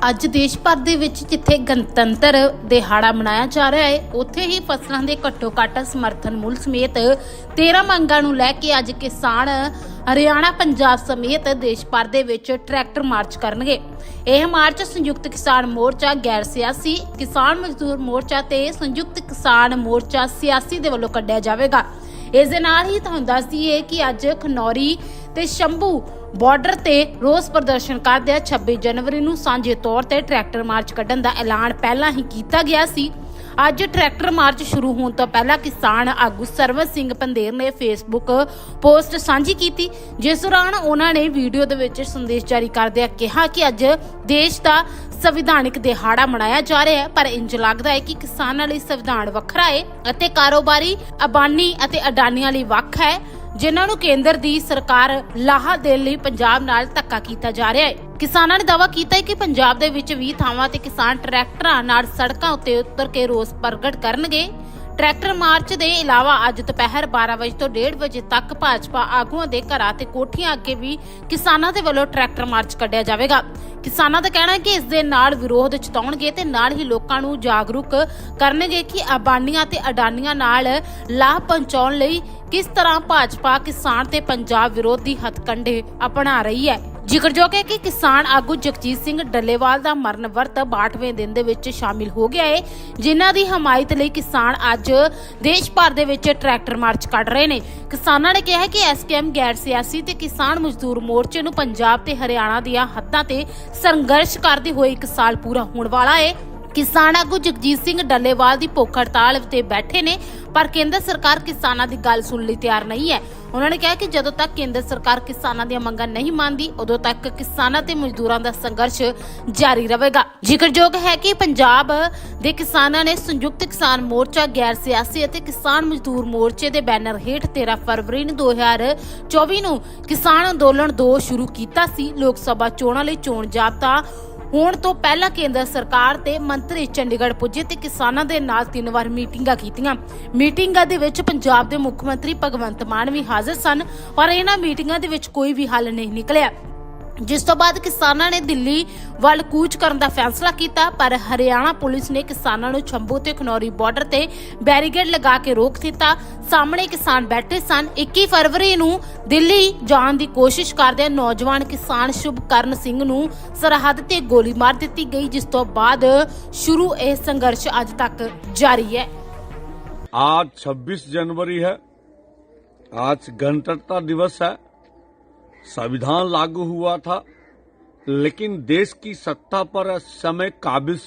ਅੱਜ ਦੇਸ਼ ਭਰ ਦੇ ਵਿੱਚ ਜਿੱਥੇ ਗਣਤੰਤਰ ਦਿਹਾੜਾ ਮਨਾਇਆ ਜਾ ਰਿਹਾ ਹੈ, ਉੱਥੇ ਹੀ ਫਸਲਾਂ ਦੇ ਘੱਟੋ ਘੱਟ ਸਮਰਥਨ ਮੁੱਲ ਸਮੇਤ 13 ਮੰਗਾਂ ਨੂੰ ਲੈ ਕੇ ਅੱਜ ਕਿਸਾਨ ਹਰਿਆਣਾ, ਪੰਜਾਬ ਸਮੇਤ ਦੇਸ਼ ਭਰ ਦੇ ਵਿੱਚ ਟਰੈਕਟਰ ਮਾਰਚ ਕਰਨਗੇ। ਇਹ ਮਾਰਚ ਸੰਯੁਕਤ ਕਿਸਾਨ ਮੋਰਚਾ ਗੈਰ ਸਿਆਸੀ, ਕਿਸਾਨ ਮਜ਼ਦੂਰ ਮੋਰਚਾ ਤੇ ਸੰਯੁਕਤ ਕਿਸਾਨ ਮੋਰਚਾ ਸਿਆਸੀ ਦੇ ਵੱਲੋਂ ਕੱਢਿਆ ਜਾਵੇਗਾ। ਇਸ ਦੇ ਨਾਲ ਹੀ ਤੁਹਾਨੂੰ ਦੱਸ ਦਈਏ ਕਿ ਅੱਜ ਖਨੌਰੀ ਤੇ ਸ਼ੰਭੂ ਬਾਰਡਰ ਤੇ ਰੋਸ ਪ੍ਰਦਰਸ਼ਨ ਕਰਦਿਆਂ 26 ਜਨਵਰੀ ਨੂੰ ਸਾਂਝੇ ਤੌਰ ਤੇ ਟਰੈਕਟਰ ਮਾਰਚ ਕੱਢਣ ਦਾ ਐਲਾਨ ਪਹਿਲਾਂ ਹੀ ਕੀਤਾ ਗਿਆ ਸੀ। ਅੱਜ ਟਰੈਕਟਰ ਮਾਰਚ ਸ਼ੁਰੂ ਹੋਣ ਤੋਂ ਪਹਿਲਾਂ ਕਿਸਾਨ ਆਗੂ ਸਰਵਨ ਸਿੰਘ ਪੰਦੇਰ ਨੇ ਫੇਸਬੁੱਕ ਪੋਸਟ ਸਾਂਝੀ ਕੀਤੀ, ਜਿਸ ਦੌਰਾਨ ਉਹਨਾਂ ਨੇ ਵੀਡੀਓ ਦੇ ਵਿੱਚ ਸੰਦੇਸ਼ ਜਾਰੀ ਕਰਦਿਆਂ ਕਿਹਾ ਕਿ ਅੱਜ ਦੇਸ਼ ਦਾ ਸੰਵਿਧਾਨਿਕ ਦਿਹਾੜਾ ਮਨਾਇਆ ਜਾ ਰਿਹਾ ਹੈ, ਪਰ ਇੰਜ ਲੱਗਦਾ ਹੈ ਕਿ ਕਿਸਾਨਾਂ ਲਈ ਸੰਵਿਧਾਨ ਵੱਖਰਾ ਹੈ ਅਤੇ ਕਾਰੋਬਾਰੀ ਅਬਾਨੀ ਅਤੇ ਅਡਾਨੀਆਂ ਲਈ ਵੱਖ ਹੈ। ਜਿਨ੍ਹਾਂ ਨੂੰ ਕੇਂਦਰ ਦੀ ਸਰਕਾਰ ਲਾਹਾ ਦੇਣ ਲਈ ਪੰਜਾਬ ਨਾਲ ਧੱਕਾ ਕੀਤਾ ਜਾ ਰਿਹਾ ਹੈ। ਕਿਸਾਨਾਂ ਨੇ ਦਾਵਾ ਕੀਤਾ ਹੈ ਕਿ ਪੰਜਾਬ ਦੇ ਵਿੱਚ 20 ਥਾਵਾਂ ਤੇ ਕਿਸਾਨ ਟਰੈਕਟਰਾਂ ਨਾਲ ਸੜਕਾਂ ਉੱਤੇ ਉਤਰ ਕੇ ਰੋਸ ਪ੍ਰਗਟ ਕਰਨਗੇ। ਟਰੈਕਟਰ ਮਾਰਚ ਦੇ ਇਲਾਵਾ ਅੱਜ ਦੁਪਹਿਰ 12 ਵਜੇ ਤੋਂ 1:30 ਵਜੇ ਤੱਕ ਭਾਜਪਾ ਆਗੂਆਂ ਦੇ ਘਰਾਂ ਤੇ ਕੋਠੀਆਂ ਅੱਗੇ ਵੀ ਕਿਸਾਨਾਂ ਦੇ ਵੱਲੋਂ ਟਰੈਕਟਰ ਮਾਰਚ ਕੱਢਿਆ ਜਾਵੇਗਾ। ਕਿਸਾਨਾਂ ਦਾ ਕਹਿਣਾ ਹੈ ਕਿ ਇਸ ਦੇ ਨਾਲ ਵਿਰੋਧ ਜਤਾਉਣਗੇ ਤੇ ਨਾਲ ਹੀ ਲੋਕਾਂ ਨੂੰ ਜਾਗਰੂਕ ਕਰਨਗੇ ਕਿ ਅਬਾਨੀਆਂ ਤੇ ਅਡਾਨੀਆਂ ਨਾਲ ਲਾਭ ਪਹੁੰਚਾਉਣ ਲਈ ਕਿਸ ਤਰ੍ਹਾਂ ਭਾਜਪਾ ਕਿਸਾਨ ਤੇ ਪੰਜਾਬ ਵਿਰੋਧੀ ਹੱਥਕੰਡੇ ਅਪਣਾ ਰਹੀ ਹੈ। ਜ਼ਿਕਰਯੋਗ ਹੈ ਕਿ ਕਿਸਾਨ ਆਗੂ ਜਗਜੀਤ ਸਿੰਘ ਡੱਲੇਵਾਲ ਦਾ ਮਰਨ ਵਰਤ 62ਵੇਂ ਦਿਨ ਦੇ ਵਿੱਚ ਸ਼ਾਮਿਲ ਹੋ ਗਿਆ ਹੈ ਜਿਨ੍ਹਾਂ ਦੀ ਹਮਾਇਤ ਲਈ ਕਿਸਾਨ ਅੱਜ ਦੇਸ਼ ਭਰ ਦੇ ਵਿੱਚ ਟਰੈਕਟਰ ਮਾਰਚ ਕੱਢ ਰਹੇ ਨੇ। ਕਿਸਾਨਾਂ ਨੇ ਕਿਹਾ ਹੈ ਕਿ ਐਸਕੇਐਮ ਗੈਰ ਸਿਆਸੀ ਤੇ ਕਿਸਾਨ ਮਜ਼ਦੂਰ ਮੋਰਚੇ ਨੂੰ ਪੰਜਾਬ ਤੇ ਹਰਿਆਣਾ ਦੀਆਂ ਹੱਦਾਂ ਤੇ ਸੰਘਰਸ਼ ਕਰਦੇ ਹੋਏ ਇੱਕ ਸਾਲ ਪੂਰਾ ਹੋਣ ਵਾਲਾ ਹੈ ਕਿਸਾਨ ਆਗੂ ਜਗਜੀਤ ਸਿੰਘ ਡੱਲੇਵਾਲ ਦੀ ਭੁੱਖ ਹੜਤਾਲ ਤੇ ਬੈਠੇ ਨੇ, ਪਰ ਕੇਂਦਰ ਸਰਕਾਰ ਕਿਸਾਨਾਂ ਦੀ ਗੱਲ ਸੁਣਨ ਲਈ ਤਿਆਰ ਨਹੀਂ ਹੈ। ਉਹਨਾਂ ਨੇ ਕਿਹਾ ਕਿ ਜਦੋਂ ਤੱਕ ਕੇਂਦਰ ਸਰਕਾਰ ਕਿਸਾਨਾਂ ਦੀਆਂ ਮੰਗਾਂ ਨਹੀਂ ਮੰਨਦੀ, ਉਦੋਂ ਤੱਕ ਕਿਸਾਨਾਂ ਤੇ ਮਜ਼ਦੂਰਾਂ ਦਾ ਸੰਘਰਸ਼ ਜਾਰੀ ਰਹੇਗਾ। ਜ਼ਿਕਰਯੋਗ ਹੈ ਕਿ ਪੰਜਾਬ ਦੇ ਕਿਸਾਨਾਂ ਨੇ ਸੰਯੁਕਤ ਕਿਸਾਨ ਮੋਰਚਾ, ਗੈਰ ਸਿਆਸੀ ਅਤੇ ਕਿਸਾਨ ਮਜ਼ਦੂਰ ਮੋਰਚੇ ਦੇ ਬੈਨਰ ਹੇਠ 13 ਫਰਵਰੀ ਨੂੰ 2024 ਨੂੰ ਕਿਸਾਨ ਅੰਦੋਲਨ 2 ਸ਼ੁਰੂ ਕੀਤਾ ਸੀ। ਲੋਕ ਸਭਾ ਚੋਣਾਂ ਲਈ ਚੋਣ ਜਾਬਤਾ ਹੋਣ ਤੋਂ ਪਹਿਲਾਂ ਕੇਂਦਰ ਸਰਕਾਰ ਤੇ ਮੰਤਰੀ ਚੰਡੀਗੜ੍ਹ ਪੁੱਜੇ ਤੇ ਕਿਸਾਨਾਂ ਦੇ ਨਾਲ ਤਿੰਨ ਵਾਰ ਮੀਟਿੰਗਾਂ ਕੀਤੀਆਂ। ਮੀਟਿੰਗਾਂ ਦੇ ਵਿੱਚ ਪੰਜਾਬ ਦੇ ਮੁੱਖ ਮੰਤਰੀ ਭਗਵੰਤ ਮਾਨ ਵੀ ਹਾਜ਼ਰ ਸਨ, ਪਰ ਇਹਨਾਂ ਮੀਟਿੰਗਾਂ ਦੇ ਵਿੱਚ ਕੋਈ ਵੀ ਹੱਲ ਨਹੀਂ ਨਿਕਲਿਆ। ਜਿਸ ਤੋਂ ਬਾਅਦ ਕਿਸਾਨਾਂ ਨੇ ਦਿੱਲੀ ਵੱਲ ਕੂਚ ਕਰਨ ਦਾ ਫੈਸਲਾ ਕੀਤਾ ਪਰ ਹਰਿਆਣਾ ਪੁਲਿਸ ਨੇ ਕਿਸਾਨਾਂ ਨੂੰ ਛੰਬੂ ਤੇ ਖਨੌਰੀ ਬਾਰਡਰ ਤੇ ਬੈਰੀਕੇਡ ਲਗਾ ਕੇ ਰੋਕ ਦਿੱਤਾ ਸਾਹਮਣੇ ਕਿਸਾਨ ਬੈਠੇ ਸਨ 21 ਫਰਵਰੀ ਨੂੰ ਦਿੱਲੀ ਜਾਣ ਦੀ ਕੋਸ਼ਿਸ਼ ਕਰਦੇ ਨੌਜਵਾਨ ਕਿਸਾਨ ਸ਼ੁਭਕਰਨ ਸਿੰਘ ਨੂੰ ਸਰਹੱਦ ਤੇ ਗੋਲੀ ਮਾਰ ਦਿੱਤੀ ਗਈ ਜਿਸ ਤੋਂ ਬਾਅਦ ਸ਼ੁਰੂ ਇਹ ਸੰਘਰਸ਼ ਅੱਜ ਤੱਕ ਜਾਰੀ ਹੈ आज 26 जनवरी है आज गणतंत्रता दिवस है संविधान लागू हुआ था, लेकिन देश की सत्ता पर समय काबिज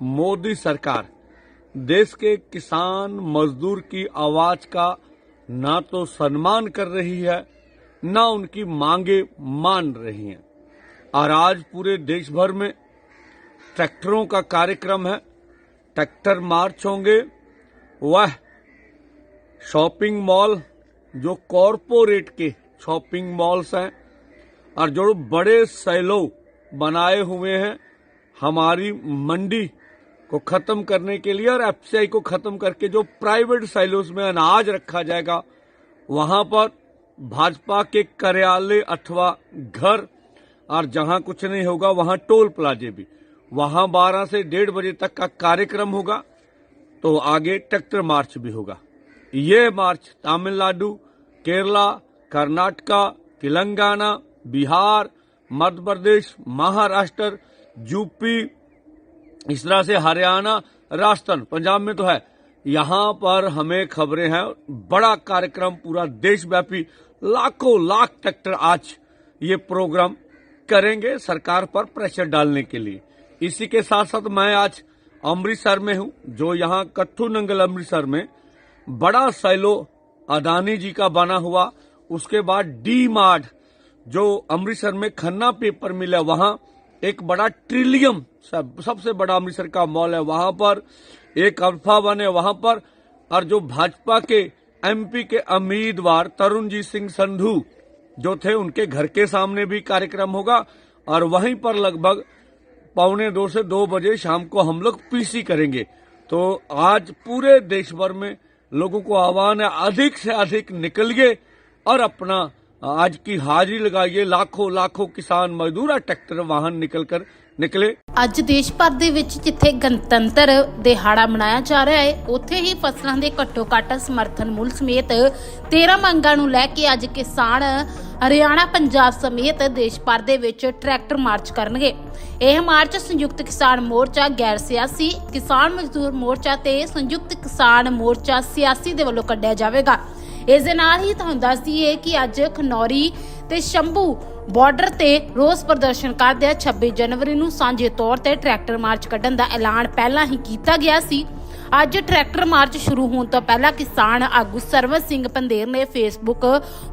मोदी सरकार देश के किसान मजदूर की आवाज़ का ना तो सम्मान कर रही है, ना उनकी मांगे मान रही हैं। और आज पूरे देश भर में ट्रैक्टरों का कार्यक्रम है, ट्रैक्टर मार्च होंगे, वह शॉपिंग मॉल जो कॉरपोरेट के शॉपिंग मॉल्स हैं और जो बड़े सैलो बनाए हुए हैं, हमारी मंडी को खत्म करने के लिए और एफसीआई को खत्म करके जो प्राइवेट सैलोस में अनाज रखा जाएगा, वहाँ पर भाजपा के कार्यालय अथवा घर और जहाँ कुछ नहीं होगा, वहाँ टोल प्लाजे भी। वहाँ 12 से डेढ़ बजे तक का कार्यक्रम होगा तो आगे ट्रैक्टर मार्च भी होगा। ये मार्च तमिलनाडु, केरला, कर्नाटका, तेलंगाना बिहार, मध्य प्रदेश, महाराष्ट्र, यूपी, इस तरह से हरियाणा, राजस्थान, पंजाब में तो है। यहाँ पर हमें खबरें हैं, बड़ा कार्यक्रम पूरा देशव्यापी, लाखों लाख ट्रैक्टर आज ये प्रोग्राम करेंगे सरकार पर प्रेशर डालने के लिए। इसी के साथ साथ मैं आज अमृतसर में हूँ, जो यहाँ कट्ठू नंगल अमृतसर में बड़ा सैलो अदानी जी का बना हुआ, उसके बाद डी मार्ट जो अमृतसर में खन्ना पेपर मिल है वहाँ एक बड़ा ट्रिलियम सब, सबसे बड़ा अमृतसर का मॉल है वहाँ पर एक अल्फ़ा वन है वहाँ पर। और जो भाजपा के एमपी के उम्मीदवार तरुण जी सिंह संधू जो थे उनके घर के सामने भी कार्यक्रम होगा। और वहीं पर लगभग पौने दो से दो बजे शाम को हम लोग पीसी करेंगे। तो आज पूरे देश भर में लोगों को आह्वान है अधिक से अधिक निकलिए और अपना आज की हाजिरी लगाइए लाखों लाखों किसान मजदूर और ट्रैक्टर वाहन निकलकर निकले ਅੱਜ ਦੇਸ਼ ਭਰ ਦੇ ਵਿੱਚ ਜਿੱਥੇ ਗਣਤੰਤਰ ਦਿਹਾੜਾ ਮਨਾਇਆ ਜਾ ਰਿਹਾ ਹੈ ਉੱਥੇ ਹੀ ਫਸਲਾਂ ਦੇ ਘੱਟੋ ਘੱਟ ਸਮਰਥਨ ਮੁੱਲ ਸਮੇਤ 13 ਮੰਗਾਂ ਨੂੰ ਲੈ ਕੇ ਅੱਜ ਕਿਸਾਨ ਹਰਿਆਣਾ ਪੰਜਾਬ ਸਮੇਤ ਦੇਸ਼ ਭਰ ਦੇ ਵਿੱਚ ਟਰੈਕਟਰ ਮਾਰਚ ਕਰਨਗੇ ਇਹ ਮਾਰਚ ਸੰਯੁਕਤ ਕਿਸਾਨ ਮੋਰਚਾ ਗੈਰ ਸਿਆਸੀ ਕਿਸਾਨ ਮਜ਼ਦੂਰ ਮੋਰਚਾ ਤੇ ਸੰਯੁਕਤ ਕਿਸਾਨ ਮੋਰਚਾ ਸਿਆਸੀ ਦੇ ਵੱਲੋਂ ਕੱਢਿਆ ਜਾਵੇਗਾ ਇਸ ਦੇ ਨਾਲ ਹੀ ਤੁਹਾਨੂੰ ਦੱਸ ਦਈਏ ਕਿ ਅੱਜ ਖਨੌਰੀ ਤੇ ਸ਼ੰਭੂ ਬਾਰਡਰ ਤੇ ਰੋਸ ਪ੍ਰਦਰਸ਼ਨ ਕਰਦੇ 26 ਜਨਵਰੀ ਨੂੰ ਸਾਂਝੇ ਤੌਰ ਤੇ ਟਰੈਕਟਰ ਮਾਰਚ ਕੱਢਣ ਦਾ ਐਲਾਨ ਪਹਿਲਾਂ ਹੀ ਕੀਤਾ ਗਿਆ ਸੀ। ਅੱਜ ਟਰੈਕਟਰ ਮਾਰਚ ਸ਼ੁਰੂ ਹੋਣ ਤੋਂ ਪਹਿਲਾਂ ਕਿਸਾਨ ਆਗੂ ਸਰਵਨ ਸਿੰਘ ਪੰਦੇਰ ਨੇ ਫੇਸਬੁੱਕ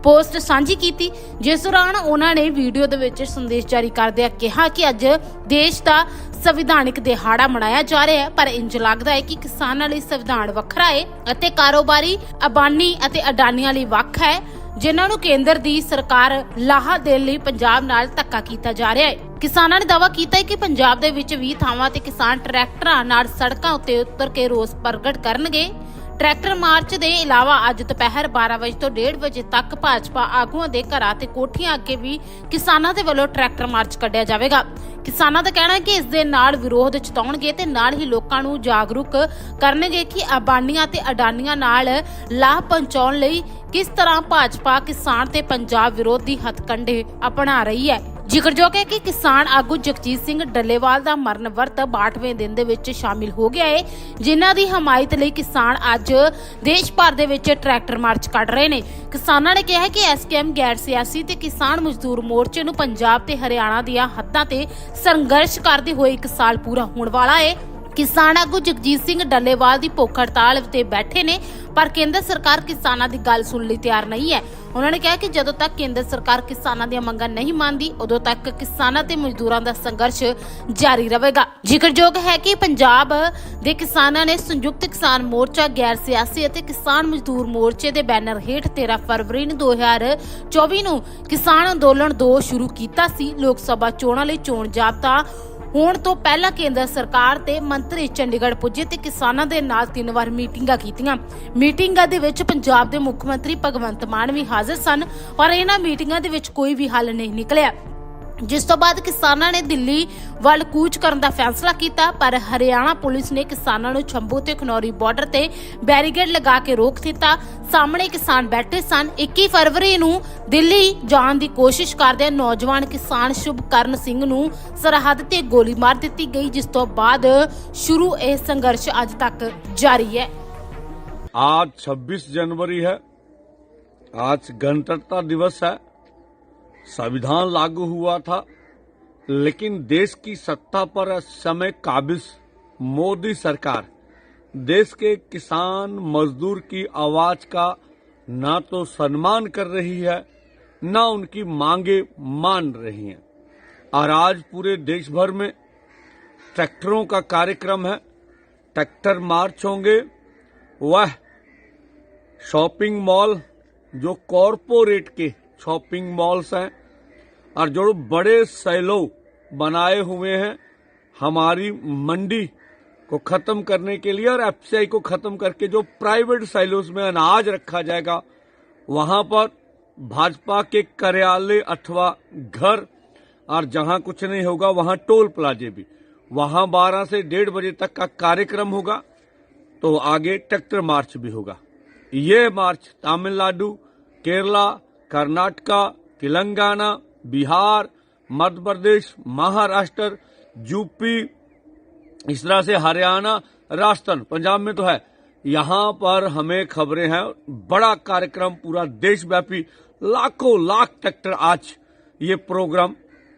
ਪੋਸਟ ਸਾਂਝੀ ਕੀਤੀ, ਜਿਸ ਦੌਰਾਨ ਉਹਨਾਂ ਨੇ ਵੀਡੀਓ ਦੇ ਵਿੱਚ ਸੰਦੇਸ਼ ਜਾਰੀ ਕਰਦਿਆਂ ਕਿਹਾ ਕਿ ਅੱਜ ਦੇਸ਼ ਦਾ ਸੰਵਿਧਾਨਿਕ ਦਿਹਾੜਾ ਮਨਾਇਆ ਜਾ ਰਿਹਾ ਹੈ, ਪਰ ਇੰਜ ਲੱਗਦਾ ਹੈ ਕਿ ਕਿਸਾਨਾਂ ਲਈ ਸੰਵਿਧਾਨ ਵੱਖਰਾ ਹੈ ਅਤੇ ਕਾਰੋਬਾਰੀ ਅਬਾਨੀ ਅਤੇ ਅਡਾਨੀਆਂ ਲਈ ਵੱਖ ਹੈ, ਜਿਨ੍ਹਾਂ ਨੂੰ ਕੇਂਦਰ ਦੀ ਸਰਕਾਰ ਲਾਹਾ ਦੇਣ ਲਈ ਪੰਜਾਬ ਨਾਲ ਧੱਕਾ ਕੀਤਾ ਜਾ ਰਿਹਾ ਹੈ। ਕਿਸਾਨਾਂ ਨੇ ਦਾਅਵਾ ਕੀਤਾ ਹੈ ਕਿ ਪੰਜਾਬ ਦੇ ਵਿੱਚ 20 ਥਾਵਾਂ ਤੇ ਕਿਸਾਨ ਟਰੈਕਟਰਾਂ ਨਾਲ ਸੜਕਾਂ ਉੱਤੇ ਉਤਰ ਕੇ ਰੋਸ ਪ੍ਰਗਟ ਕਰਨਗੇ। ਟਰੈਕਟਰ ਮਾਰਚ ਦੇ ਇਲਾਵਾ ਅੱਜ ਦੁਪਹਿਰ 12 ਵਜੇ ਤੋਂ 1:30 ਵਜੇ ਤੱਕ ਭਾਜਪਾ ਆਗੂਆਂ ਦੇ ਘਰਾਂ ਤੇ ਕੋਠੀਆਂ ਅੱਗੇ ਵੀ ਕਿਸਾਨਾਂ ਦੇ ਵੱਲੋਂ ਟਰੈਕਟਰ ਮਾਰਚ ਕੱਢਿਆ ਜਾਵੇਗਾ। ਕਿਸਾਨਾਂ ਦਾ ਕਹਿਣਾ ਹੈ ਕਿ ਇਸ ਦੇ ਨਾਲ ਵਿਰੋਧ ਜਤਾਉਣਗੇ ਤੇ ਨਾਲ ਹੀ ਲੋਕਾਂ ਨੂੰ ਜਾਗਰੂਕ ਕਰਨਗੇ ਕਿ ਅਬਾਨੀਆਂ ਤੇ ਅਡਾਨੀਆਂ ਨਾਲ ਲਾਭ ਪਹੁੰਚਾਉਣ ਲਈ ਕਿਸ ਤਰ੍ਹਾਂ ਭਾਜਪਾ ਕਿਸਾਨ ਤੇ ਪੰਜਾਬ ਵਿਰੋਧੀ ਹੱਥਕੰਡੇ ਅਪਣਾ ਰਹੀ ਹੈ? ਜ਼ਿਕਰਯੋਗ ਹੈ ਕਿ ਕਿਸਾਨ ਆਗੂ ਜਗਜੀਤ ਸਿੰਘ ਡੱਲੇਵਾਲ ਦਾ ਮਰਨ ਵਰਤ 62ਵੇਂ ਦਿਨ ਦੇ ਵਿੱਚ ਸ਼ਾਮਿਲ ਹੋ ਗਿਆ ਹੈ ਜਿਨ੍ਹਾਂ ਦੀ ਹਮਾਇਤ ਲਈ ਕਿਸਾਨ ਅੱਜ ਦੇਸ਼ ਭਰ ਦੇ ਵਿੱਚ ਟਰੈਕਟਰ ਮਾਰਚ ਕੱਢ ਰਹੇ ਨੇ। ਕਿਸਾਨਾਂ ਨੇ ਕਿਹਾ ਹੈ ਕਿ ਐਸਕੇਐਮ ਗੈਰ ਸਿਆਸੀ ਤੇ ਕਿਸਾਨ ਮਜ਼ਦੂਰ ਮੋਰਚੇ ਨੂੰ ਪੰਜਾਬ ਤੇ ਹਰਿਆਣਾ ਦੀਆਂ ਹੱਦਾਂ ਤੇ ਸੰਘਰਸ਼ ਕਰਦੇ ਹੋਏ ਇੱਕ ਸਾਲ ਪੂਰਾ ਹੋਣ ਵਾਲਾ ਹੈ ਕਿਸਾਨ ਆਗੂ ਜਗਜੀਤ ਸਿੰਘ ਡੱਲੇਵਾਲ ਦੀ ਭੁੱਖ ਹੜਤਾਲ ਤੇ ਬੈਠੇ ਨੇ, ਪਰ ਕੇਂਦਰ ਸਰਕਾਰ ਕਿਸਾਨਾਂ ਦੀ ਗੱਲ ਸੁਣਨ ਲਈ ਤਿਆਰ ਨਹੀਂ ਹੈ। ਉਹਨਾਂ ਨੇ ਕਿਹਾ ਕਿ ਜਦੋਂ ਤੱਕ ਕੇਂਦਰ ਸਰਕਾਰ ਕਿਸਾਨਾਂ ਦੀਆਂ ਮੰਗਾਂ ਨਹੀਂ ਮੰਨਦੀ, ਉਦੋਂ ਤੱਕ ਕਿਸਾਨਾਂ ਤੇ ਮਜ਼ਦੂਰਾਂ ਦਾ ਸੰਘਰਸ਼ ਜਾਰੀ ਰਹੇਗਾ। ਜ਼ਿਕਰਯੋਗ ਹੈ ਕਿ ਪੰਜਾਬ ਦੇ ਕਿਸਾਨਾਂ ਨੇ ਸੰਯੁਕਤ ਕਿਸਾਨ ਮੋਰਚਾ, ਗੈਰ ਸਿਆਸੀ ਅਤੇ ਕਿਸਾਨ ਮਜ਼ਦੂਰ ਮੋਰਚੇ ਦੇ ਬੈਨਰ ਹੇਠ 13 ਫਰਵਰੀ ਨੂੰ 2024 ਨੂੰ ਕਿਸਾਨ ਅੰਦੋਲਨ 2 ਸ਼ੁਰੂ ਕੀਤਾ ਸੀ। ਲੋਕ ਸਭਾ ਚੋਣਾਂ ਲਈ ਚੋਣ ਜਾਬਤਾ ਹੋਣ ਤੋਂ ਪਹਿਲਾਂ ਕੇਂਦਰ ਸਰਕਾਰ ਤੇ ਮੰਤਰੀ ਚੰਡੀਗੜ੍ਹ ਪੁੱਜੇ ਤੇ ਕਿਸਾਨਾਂ ਦੇ ਨਾਲ ਤਿੰਨ ਵਾਰ ਮੀਟਿੰਗਾਂ ਕੀਤੀਆਂ। ਮੀਟਿੰਗਾਂ ਦੇ ਵਿੱਚ ਪੰਜਾਬ ਦੇ ਮੁੱਖ ਮੰਤਰੀ ਭਗਵੰਤ ਮਾਨ ਵੀ ਹਾਜ਼ਰ ਸਨ, ਪਰ ਇਹਨਾਂ ਮੀਟਿੰਗਾਂ ਦੇ ਵਿੱਚ ਕੋਈ ਵੀ ਹੱਲ ਨਹੀਂ ਨਿਕਲਿਆ। ਜਿਸ ਤੋਂ ਬਾਅਦ ਕਿਸਾਨਾਂ ਨੇ ਦਿੱਲੀ ਵੱਲ ਕੂਚ ਕਰਨ ਦਾ ਫੈਸਲਾ ਕੀਤਾ ਪਰ ਹਰਿਆਣਾ ਪੁਲਿਸ ਨੇ ਕਿਸਾਨਾਂ ਨੂੰ ਛੰਭੂ ਤੇ ਖਨੌਰੀ ਬਾਰਡਰ ਤੇ ਬੈਰੀਕੇਡ ਲਗਾ ਕੇ ਰੋਕ ਦਿੱਤਾ ਸਾਹਮਣੇ ਕਿਸਾਨ ਬੈਠੇ ਸਨ 21 ਫਰਵਰੀ ਨੂੰ ਦਿੱਲੀ ਜਾਣ ਦੀ ਕੋਸ਼ਿਸ਼ ਕਰਦੇ ਨੌਜਵਾਨ ਕਿਸਾਨ ਸ਼ੁਭਕਰਨ ਸਿੰਘ ਨੂੰ ਸਰਹੱਦ ਤੇ ਗੋਲੀ ਮਾਰ ਦਿੱਤੀ ਗਈ ਜਿਸ ਤੋਂ ਬਾਅਦ ਸ਼ੁਰੂ ਇਹ ਸੰਘਰਸ਼ ਅੱਜ ਤੱਕ ਜਾਰੀ ਹੈ आज 26 जनवरी है आज गणतंत्रता दिवस है संविधान लागू हुआ था, लेकिन देश की सत्ता पर समय काबिज मोदी सरकार देश के किसान मजदूर की आवाज़ का ना तो सम्मान कर रही है, ना उनकी मांगे मान रही हैं। और आज पूरे देश भर में ट्रैक्टरों का कार्यक्रम है, ट्रैक्टर मार्च होंगे, वह शॉपिंग मॉल जो कॉरपोरेट के शॉपिंग मॉल्स हैं, और जो बड़े सैलो बनाए हुए हैं, हमारी मंडी को खत्म करने के लिए और एफसीआई को खत्म करके जो प्राइवेट सैलोस में अनाज रखा जाएगा, वहाँ पर भाजपा के कार्यालय अथवा घर, और जहाँ कुछ नहीं होगा, वहाँ टोल प्लाजे भी। वहाँ 12 से डेढ़ बजे तक का कार्यक्रम होगा तो आगे ट्रैक्टर मार्च भी होगा। ये मार्च तमिलनाडु, केरला कर्नाटका, तेलंगाना, बिहार, मध्य प्रदेश, महाराष्ट्र, यूपी, इस तरह से हरियाणा, राजस्थान, पंजाब में तो है। यहाँ पर हमें खबरें हैं, बड़ा कार्यक्रम पूरा देशव्यापी, लाखों लाख ट्रैक्टर आज ये प्रोग्राम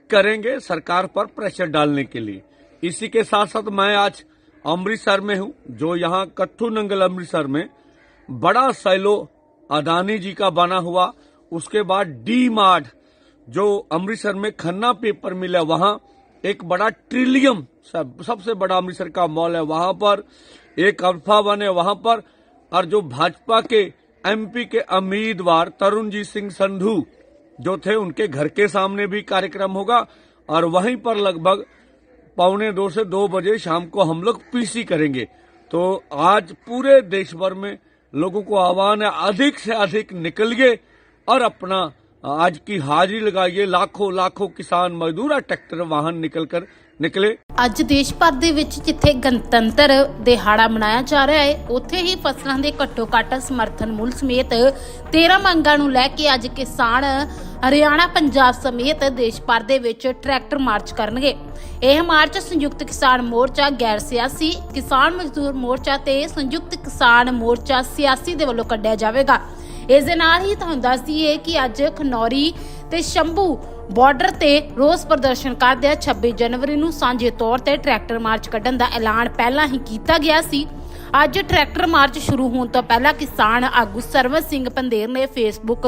करेंगे सरकार पर प्रेशर डालने के लिए। इसी के साथ साथ मैं आज अमृतसर में हूँ, जो यहाँ कट्ठू नंगल अमृतसर में बड़ा सैलो अदानी जी का बना हुआ उसके बाद डी मार्ट जो अमृतसर में खन्ना पेपर मिल है वहाँ एक बड़ा ट्रिलियम सब, सबसे बड़ा अमृतसर का मॉल है वहाँ पर एक अल्फ़ा वन है वहाँ पर और जो भाजपा के एमपी के उम्मीदवार तरुण जी सिंह संधू जो थे उनके घर के सामने भी कार्यक्रम होगा और वहीं पर लगभग पौने दो से दो बजे शाम को हम लोग पीसी करेंगे। तो आज पूरे देश भर में लोगों को आह्वान है अधिक से अधिक निकलिए और अपना आज की हाजिरी लगाइए लाखों लाखों किसान मजदूर और ट्रैक्टर वाहन निकलकर निकले ਅੱਜ ਦੇਸ਼ ਭਰ ਦੇ ਵਿੱਚ ਜਿੱਥੇ ਗਣਤੰਤਰ ਦਿਹਾੜਾ ਮਨਾਇਆ ਜਾ ਰਿਹਾ ਹੈ ਉੱਥੇ ਹੀ ਫਸਲਾਂ ਦੇ ਘੱਟੋ ਘੱਟ ਸਮਰਥਨ ਮੁੱਲ ਸਮੇਤ 13 ਮੰਗਾਂ ਨੂੰ ਲੈ ਕੇ ਅੱਜ ਕਿਸਾਨ ਹਰਿਆਣਾ ਪੰਜਾਬ ਸਮੇਤ ਦੇਸ਼ ਭਰ ਦੇ ਵਿੱਚ ਟਰੈਕਟਰ ਮਾਰਚ ਕਰਨਗੇ ਇਹ ਮਾਰਚ ਸੰਯੁਕਤ ਕਿਸਾਨ ਮੋਰਚਾ ਗੈਰ ਸਿਆਸੀ ਕਿਸਾਨ ਮਜ਼ਦੂਰ ਮੋਰਚਾ ਤੇ ਸੰਯੁਕਤ ਕਿਸਾਨ ਮੋਰਚਾ ਸਿਆਸੀ ਦੇ ਵੱਲੋਂ ਕੱਢਿਆ ਜਾਵੇਗਾ ਇਸ ਦੇ ਨਾਲ ਹੀ ਤੁਹਾਨੂੰ ਦੱਸ ਦਈਏ ਕਿ ਅੱਜ ਖਨੌਰੀ ਤੇ ਸ਼ੰਭੂ ਬਾਰਡਰ ਤੇ ਰੋਸ ਪ੍ਰਦਰਸ਼ਨ ਕਰਦੇ 26 ਜਨਵਰੀ ਨੂੰ ਸਾਂਝੇ ਤੌਰ ਤੇ ਟਰੈਕਟਰ ਮਾਰਚ ਕੱਢਣ ਦਾ ਐਲਾਨ ਪਹਿਲਾਂ ਹੀ ਕੀਤਾ ਗਿਆ ਸੀ। ਅੱਜ ਟਰੈਕਟਰ ਮਾਰਚ ਸ਼ੁਰੂ ਹੋਣ ਤੋਂ ਪਹਿਲਾਂ ਕਿਸਾਨ ਆਗੂ ਸਰਵਨ ਸਿੰਘ ਪੰਦੇਰ ਨੇ ਫੇਸਬੁੱਕ